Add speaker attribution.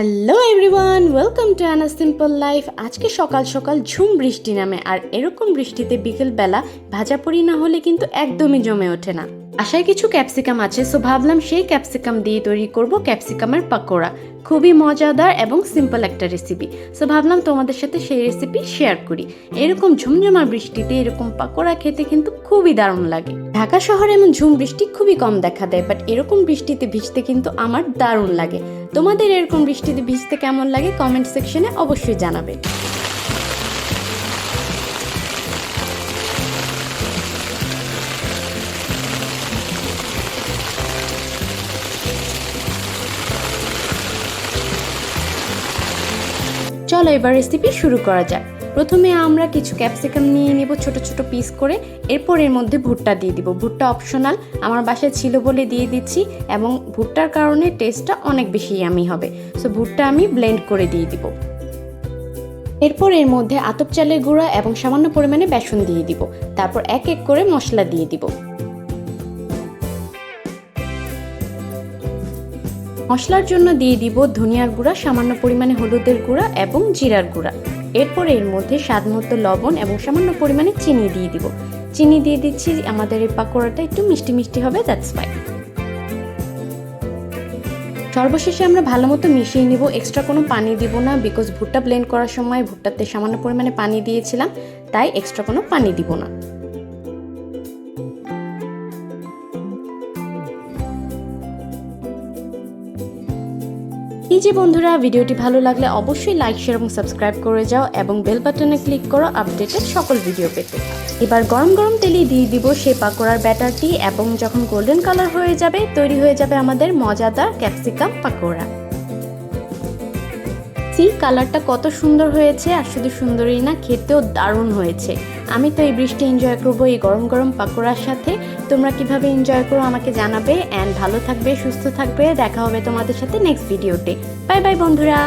Speaker 1: Hello everyone welcome to an simple life আজকে সকাল সকাল ঝুম বৃষ্টি নামে, আর এরকম বৃষ্টিতে বিকেলবেলা ভাজা পড়ি না হলে কিন্তু একদমই জমে ওঠে না। আশায় কিছু ক্যাপসিকাম আছে সো ভাবলাম সেই ক্যাপসিকাম দিয়ে তৈরি করব ক্যাপসিকামের পাকোড়া। খুবই মজাদার এবং সিম্পল একটা রেসিপি সো ভাবলাম তোমাদের সাথে সেই রেসিপি শেয়ার করি। এরকম ঝুমঝুমা বৃষ্টিতে এরকম পাকোড়া খেতে কিন্তু খুবই দারুণ লাগে। ঢাকা শহরে এমন ঝুম বৃষ্টি খুবই কম দেখা দেয় বাট এরকম বৃষ্টিতে ভিজতে কিন্তু আমার দারুণ লাগে। তোমাদের এরকম বৃষ্টিতে ভিজতে কেমন লাগে? কমেন্ট সেকশনে অবশ্যই জানাবে। চলো এবার রেসিপি শুরু করা যাক। প্রথমে আমরা কিছু ক্যাপসিকাম নিয়ে নিব, ছোট ছোট পিস করে। এরপর এর মধ্যে ভুট্টা দিয়ে দিব। ভুট্টা অপশনাল আমার বাসায় ছিল বলে দিয়ে দিচ্ছি এবং ভুট্টার কারণে টেস্টটা অনেক বেশি ইয়ামি হবে। সো ভুট্টা আমি ব্লেন্ড করে দিয়ে দিব। এরপর এর মধ্যে আতপ চালের গুঁড়া এবং সামান্য পরিমাণে বেসন দিয়ে দিব। তারপর এক এক করে মশলা দিয়ে দিব। মশলার জন্য দিয়ে দিব ধনিয়ার গুঁড়া, সামান্য পরিমাণে হলুদের গুঁড়া এবং জিরার গুঁড়া। এরপর এর মধ্যে স্বাদ মতো লবণ এবং সামান্য পরিমাণে চিনি দিয়ে দিব। চিনি দিয়ে দিচ্ছি, আমাদের এই পাকোড়াটা একটু মিষ্টি মিষ্টি হবে দ্যাটস ফাইন সর্বশেষে আমরা ভালো মতো মিশিয়ে নিব। এক্সট্রা কোনো পানি দিব না বিকজ ভুট্টা ব্লেন্ড করার সময় ভুট্টাতে সামান্য পরিমাণে পানি দিয়েছিলাম, তাই এক্সট্রা কোনো পানি দিব না। এই যে বন্ধুরা, ভিডিওটি ভালো লাগলে অবশ্যই লাইক শেয়ার এবং সাবস্ক্রাইব করে যাও এবং বেল বাটনে ক্লিক করো আপডেটেড সকল ভিডিও পেতে। এবার গরম গরম তেলে দিয়ে দিব সেই পাকোড়ার ব্যাটারটি এবং যখন গোল্ডেন কালার হয়ে যাবে, তৈরি হয়ে যাবে আমাদের মজাদার ক্যাপসিকাম পাকোড়া। সি কালারটা কত সুন্দর হয়েছে আর শুধু সুন্দরই না, খেতেও দারুণ হয়েছে। আমি তো এই বৃষ্টি এনজয় করব, এই গরম গরম পাকোড়ার সাথে। তোমরা কীভাবে এনজয় করো আমাকে জানাবে অ্যান্ড ভালো থাকবে, সুস্থ থাকবে। দেখা হবে তোমাদের সাথে নেক্সট ভিডিওতে বাই বাই বন্ধুরা।